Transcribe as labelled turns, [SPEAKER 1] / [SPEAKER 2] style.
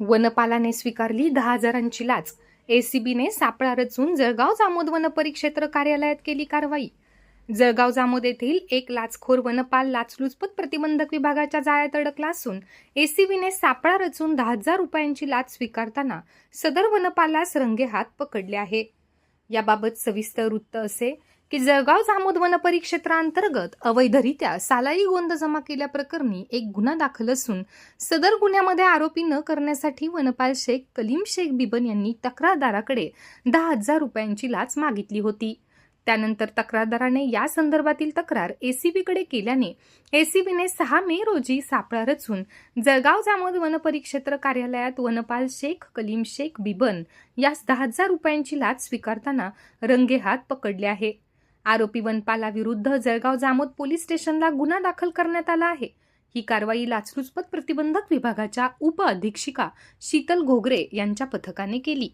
[SPEAKER 1] वनपालाने स्वीकारली दहा हजारांची लाच. एसीबीने सापळा रचून जळगाव जामोद वन परिक्षेत्र कार्यालयात केली कारवाई. जळगाव जामोद येथील एक लाचखोर वनपाल लाचलुचपत प्रतिबंधक विभागाच्या जाळ्यात अडकला असून एसीबीने सापळा रचून दहा हजार रुपयांची लाच स्वीकारताना सदर वनपालास रंगेहात पकडले आहे. याबाबत सविस्तर वृत्त असे की जळगाव जामोद वन परिक्षेत्रांतर्गत अवैधरित्या सालाई गोंद जमा केल्याप्रकरणी एक गुन्हा दाखल असून सदर गुन्ह्यामध्ये आरोपी न करण्यासाठी वनपाल शेख कलीम शेख बिबन यांनी तक्रारदाराकडे दहा हजार रुपयांची लाच मागितली होती. त्यानंतर तक्रारदाराने या संदर्भातील तक्रार एसीबीकडे केल्याने एसीबीने सहा मे रोजी सापळा रचून जळगाव जामोद वनपरिक्षेत्र कार्यालयात वनपाल शेख कलीम शेख बिबन यास दहा हजार रुपयांची लाच स्वीकारताना रंगेहात पकडले आहे. आरोपी वनपालाविरुद्ध जळगाव जामोद पोलीस स्टेशनला गुन्हा दाखल करण्यात आला आहे. ही कारवाई लाचलुचपत प्रतिबंधक विभागाच्या उप अधीक्षिका शीतल घोगरे यांच्या पथकाने केली.